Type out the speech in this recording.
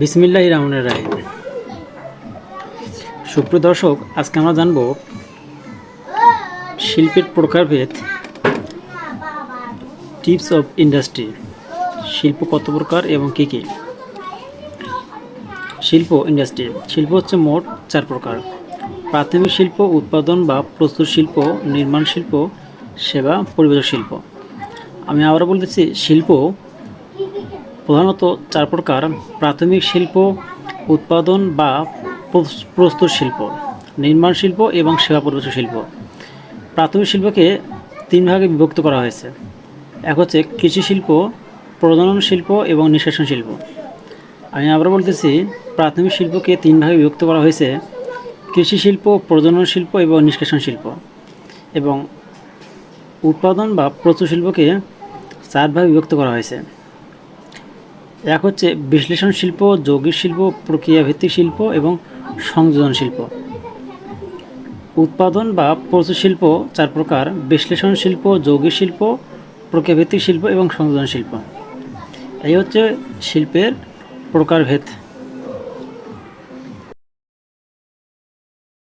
বিসমিল্লাহ রহমানের রাহিম। সুপ্রিয় দর্শক, আজকে আমরা জানব শিল্পের প্রকারভেদ, টিপস অফ ইন্ডাস্ট্রি, শিল্প কত প্রকার এবং কী কী? শিল্প ইন্ডাস্ট্রি, শিল্প হচ্ছে মোট চার প্রকার। প্রাথমিক শিল্প, উৎপাদন বা প্রস্তুত শিল্প, নির্মাণ শিল্প, সেবা পরিবেশক শিল্প। আমি আবার বলতেছি, শিল্প প্রধানত চার প্রকার, প্রাথমিক শিল্প, উৎপাদন বা প্রস্তুত শিল্প, নির্মাণ শিল্প এবং সেবা পরিবেশক শিল্প। প্রাথমিক শিল্পকে তিন ভাগে বিভক্ত করা হয়েছে। এক হচ্ছে কৃষি শিল্প, প্রজনন শিল্প এবং নিষ্কাশন শিল্প। আমি আবার বলতেছি, প্রাথমিক শিল্পকে তিন ভাগে বিভক্ত করা হয়েছে, কৃষি শিল্প, প্রজনন শিল্প এবং নিষ্কাশন শিল্প। এবং উৎপাদন বা প্রস্তুত শিল্পকে চার ভাগে বিভক্ত করা হয়েছে। এক হচ্ছে বিশ্লেষণ শিল্প, যৌগিক শিল্প, প্রক্রিয়াভিত্তিক শিল্প এবং সংযোজন শিল্প। উৎপাদন বা প্রচুর শিল্প চার প্রকার, বিশ্লেষণ শিল্প, যৌগিক শিল্প, প্রক্রিয়াভিত্তিক শিল্প এবং সংযোজন শিল্প। এই হচ্ছে শিল্পের প্রকারভেদ।